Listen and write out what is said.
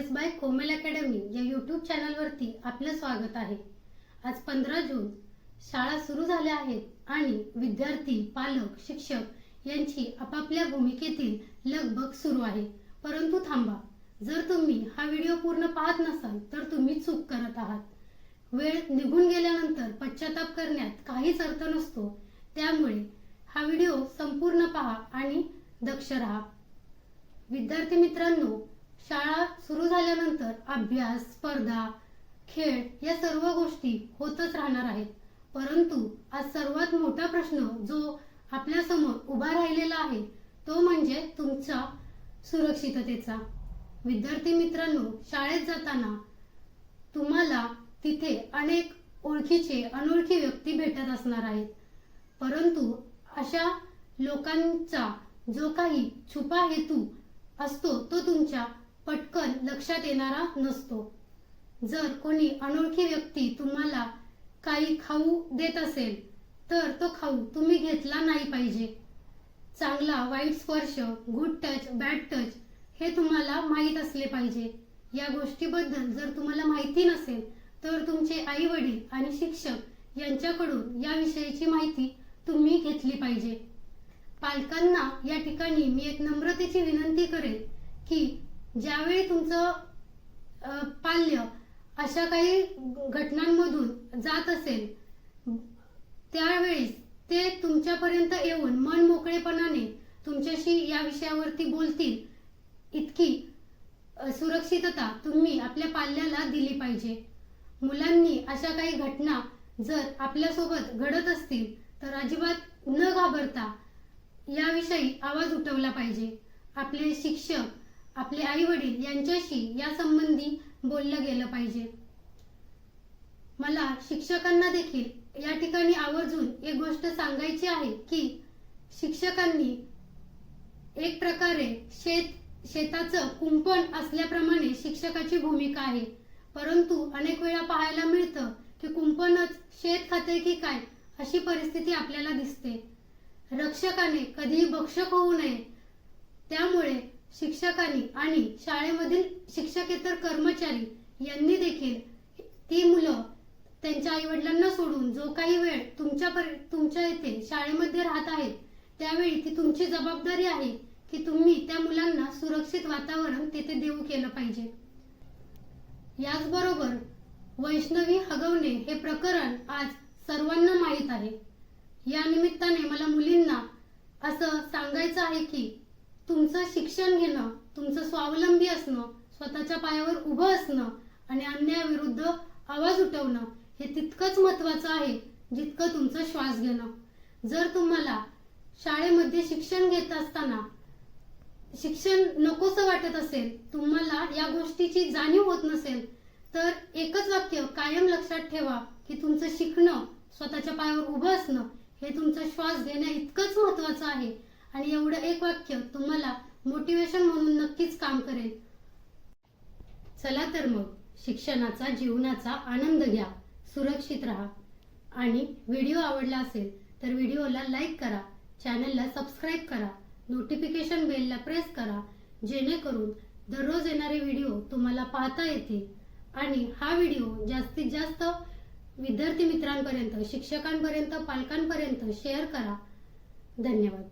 S by कोमेल academy या YouTube चॅनलवरती आपलं स्वागत आहे. आज पंधरा जून शाळा सुरू झाल्या आहेत आणि विद्यार्थी पालक शिक्षक यांची आपापल्या भूमिकेतील लगबग सुरू आहे. परंतु थांबा जर तुम्ही हा व्हिडिओ पूर्ण पाहत नसाल तर तुम्ही चूक करत आहात. वेळ निघून गेल्यानंतर पश्चाताप करण्यात काहीच अर्थ नसतो. त्यामुळे हा व्हिडिओ संपूर्ण पहा आणि दक्ष राहा. विद्यार्थी मित्रांनो शाळा सुरू झाल्यानंतर अभ्यास स्पर्धा खेळ या सर्व गोष्टी होतच राहणार आहेत. परंतु आज सर्वात मोठा प्रश्न जो आपल्यासमोर उभा राहिलेला आहे तो म्हणजे तुमच्या सुरक्षिततेचा. विद्यार्थी मित्रांनो शाळेत जाताना तुम्हाला तिथे अनेक ओळखीचे अनोळखी व्यक्ती भेटत असणार आहेत. परंतु अशा लोकांचा जो काही छुपा हेतू असतो तो तुमच्या पटकन लक्षात येणारा नसतो. जर कोणी अनोळखी व्यक्ती तुम्हाला काही खाऊ देत असेल तर तो खाऊ तुम्ही घेतला नाही पाहिजे. चांगला वाईट स्पर्श गुड टच बॅड टच हे तुम्हाला माहीत असले पाहिजे. या गोष्टीबद्दल जर तुम्हाला माहिती नसेल तर तुमचे आई वडील आणि शिक्षक यांच्याकडून या विषयीची माहिती तुम्ही घेतली पाहिजे. पालकांना या ठिकाणी मी एक नम्रतेची विनंती करेन की ज्यावेळी तुमचं पाल्य अशा काही घटनांमधून जात असेल त्यावेळेस ते तुमच्यापर्यंत येऊन मन मोकळेपणाने तुमच्याशी या विषयावरती बोलतील. इतकी सुरक्षितता तुम्ही आपल्या पाल्याला दिली पाहिजे. मुलांनी अशा काही घटना जर आपल्यासोबत घडत असतील तर अजिबात न घाबरता याविषयी आवाज उठवला पाहिजे. आपले शिक्षक आपले आई वडील यांच्याशी या संबंधी बोललं गेलं पाहिजे. मला शिक्षकांना देखील या ठिकाणी आवर्जून एक गोष्ट सांगायची आहे की शिक्षकांनी एक प्रकारे शेत शेताचं कुंपण असल्याप्रमाणे शिक्षकाची भूमिका आहे. परंतु अनेक वेळा पाहायला मिळतं की कुंपणच शेत खाते की काय अशी परिस्थिती आपल्याला दिसते. रक्षकाने कधीही भक्षक होऊ नये. त्यामुळे शिक्षकांनी आणि शाळेमधील शिक्षकेतर कर्मचारी यांनी देखील ती मुलं त्यांच्या आई वडिलांना सोडून जो काही वेळ तुमच्या पर- तुमच्या येथे शाळेमध्ये राहत आहेत त्यावेळी ती तुमची जबाबदारी आहे की तुम्ही त्या मुलांना सुरक्षित वातावरण तेथे देऊ केलं पाहिजे. याचबरोबर वैष्णवी हगवणे हे प्रकरण आज सर्वांना माहीत आहे. या निमित्ताने मला मुलींना असं सांगायचं आहे की तुमचं शिक्षण घेणं तुमचं स्वावलंबी असणं स्वतःच्या पायावर उभं असणं आणि अन्यायाविरुद्ध आवाज उठवणं हे तितकंच महत्वाचं आहे जितकं तुमचं श्वास घेणं. जर तुम्हाला शाळेमध्ये शिक्षण घेत असताना शिक्षण नकोसं वाटत असेल तुम्हाला या गोष्टीची जाणीव होत नसेल तर एकच वाक्य कायम लक्षात ठेवा की तुमचं शिकणं स्वतःच्या पायावर उभं असणं हे तुमचा श्वास घेण्या इतकंच महत्वाचं आहे आणि एवढं एक वाक्य तुम्हाला मोटिवेशन म्हणून नक्कीच काम करेल. चला तर मग शिक्षणाचा जीवनाचा आनंद घ्या सुरक्षित राहा. आणि व्हिडिओ आवडला असेल तर व्हिडिओला लाईक करा चॅनलला सबस्क्राईब करा नोटिफिकेशन बेलला प्रेस करा जेणेकरून दररोज येणारे व्हिडिओ तुम्हाला पाहता येतील. आणि हा व्हिडिओ जास्तीत जास्त विद्यार्थी मित्रांपर्यंत शिक्षकांपर्यंत पालकांपर्यंत शेअर करा. धन्यवाद.